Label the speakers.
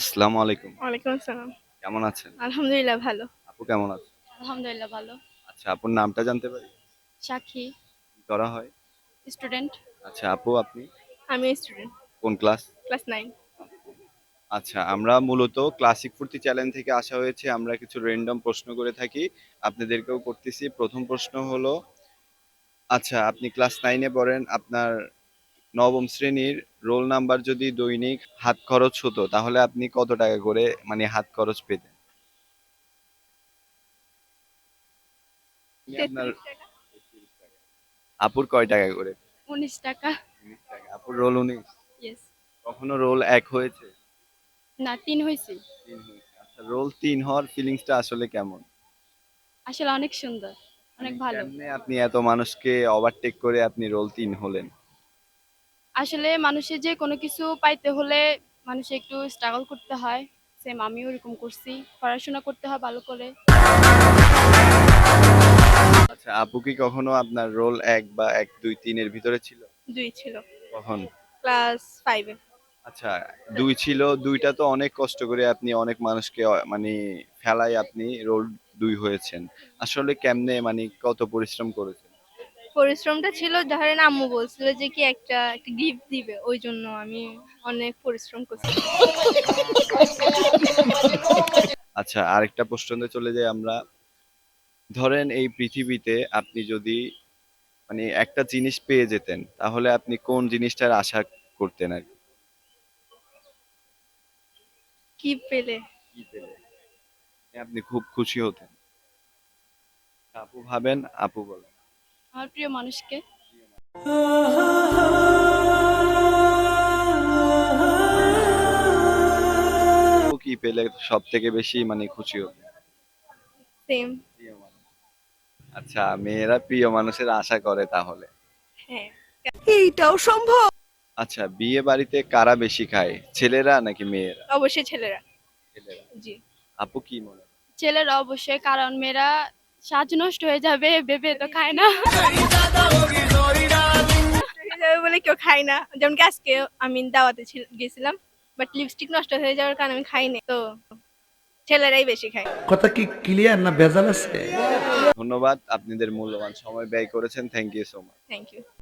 Speaker 1: আসসালামু আলাইকুম।
Speaker 2: ওয়ালাইকুম আসসালাম।
Speaker 1: কেমন আছেন?
Speaker 2: আলহামদুলিল্লাহ ভালো।
Speaker 1: আপু কেমন আছেন?
Speaker 3: আলহামদুলিল্লাহ ভালো।
Speaker 1: আচ্ছা আপুর নামটা জানতে পারি?
Speaker 3: সাক্ষী।
Speaker 1: কি করা হয়?
Speaker 3: স্টুডেন্ট।
Speaker 1: আচ্ছা আপু আপনি?
Speaker 2: আমি স্টুডেন্ট।
Speaker 1: কোন ক্লাস?
Speaker 2: Class nine.
Speaker 1: আচ্ছা আমরা মূলত ক্লাসিক ফুর্তি চ্যালেঞ্জ থেকে আসা হয়েছে। আমরা কিছু র্যান্ডম প্রশ্ন করে থাকি। আপনাদেরকেও করতেছি। প্রথম প্রশ্ন হলো আচ্ছা আপনি ক্লাস নাইনে পড়েন। আপনার নবম শ্রেণির রোল নাম্বার যদি দৈনিক হাত খরচ হতো তাহলে আপনি কত টাকা করে মানে হাত খরচ পেতেন? আপনার আপুর কয় টাকা করে?
Speaker 3: উনিশ টাকা।
Speaker 1: উনিশ টাকা। আপুর রোল উনিশ? কখনো রোল এক হয়েছে?
Speaker 3: না তিন হয়েছে।
Speaker 1: তিন হয়েছে। আচ্ছা রোল তিন হওয়ার ফিলিংসটা আসলে কেমন?
Speaker 3: আসলে অনেক সুন্দর অনেক ভালো।
Speaker 1: আপনি এত মানুষকে ওভারটেক করে আপনি রোল তিন হলেন?
Speaker 3: আসলে মানুষের যে কোনো কিছু পাইতে হলে মানুষে একটু স্ট্রাগল করতে হয়। সেম আমিও এরকম করছি। পড়াশোনা করতে হয় ভালো করে।
Speaker 1: আচ্ছা আপু কি কখনো আপনার রোল এক বা এক দুই তিনের ভিতরে ছিল?
Speaker 2: দুই ছিল।
Speaker 1: কখন?
Speaker 2: ক্লাস ফাইভে
Speaker 1: আচ্ছা দুই ছিল দুইটা তো অনেক কষ্ট করে আপনি অনেক মানুষকে মানে ফেলাই আপনি রোল দুই হয়েছেন। আসলে কেমনে মানে কত পরিশ্রম করেছেন?
Speaker 2: পরিশ্রমটা ছিল ধরেন আম্মু বলছিল যে কি একটা একটা গিফট দিবে ওই জন্য আমি অনেক পরিশ্রম করছি।
Speaker 1: আচ্ছা আরেকটা প্রশ্নে চলে যাই আমরা। ধরেন এই পৃথিবীতে আপনি যদি মানে একটা জিনিস পেয়ে যেতেন তাহলে আপনি কোন জিনিসটার আশা করতেন আর কি?
Speaker 2: কি পেলে?
Speaker 1: কি পেলে? আপনি খুব খুশি হতেন। আপু ভাবেন আপু বলেন।
Speaker 3: আমার প্রিয় মানুষকে।
Speaker 1: কি পেলে সব থেকে বেশি? মানে খুশি
Speaker 2: সেম
Speaker 1: আচ্ছা মেয়েরা প্রিয় মানুষের আশা করে তাহলে।
Speaker 2: হ্যাঁ।
Speaker 1: আচ্ছা বিয়ে বাড়িতে কারা বেশি খায়? ছেলেরা নাকি মেয়েরা?
Speaker 2: অবশ্যই ছেলেরা।
Speaker 1: ছেলেরা।
Speaker 2: জি।
Speaker 1: আপু কি মনে
Speaker 3: ছেলেরা অবশ্যই কারণ মেয়েরা সাজ নষ্ট হয়ে যাবে ভেবে তো খায় না।
Speaker 2: বলে কেউ খায় না। যেমন কি আজকে আমি দাওয়াতে গেছিলাম বাট লিপস্টিক নষ্ট হয়ে যাওয়ার কারণে আমি খাইনি তো ছেলেরাই বেশি খায়।
Speaker 4: কথা কি ক্লিয়ার না ভেজাল আছে?
Speaker 1: ধন্যবাদ আপনাদের মূল্যবান সময় ব্যয় করেছেন thank you so much
Speaker 2: thank you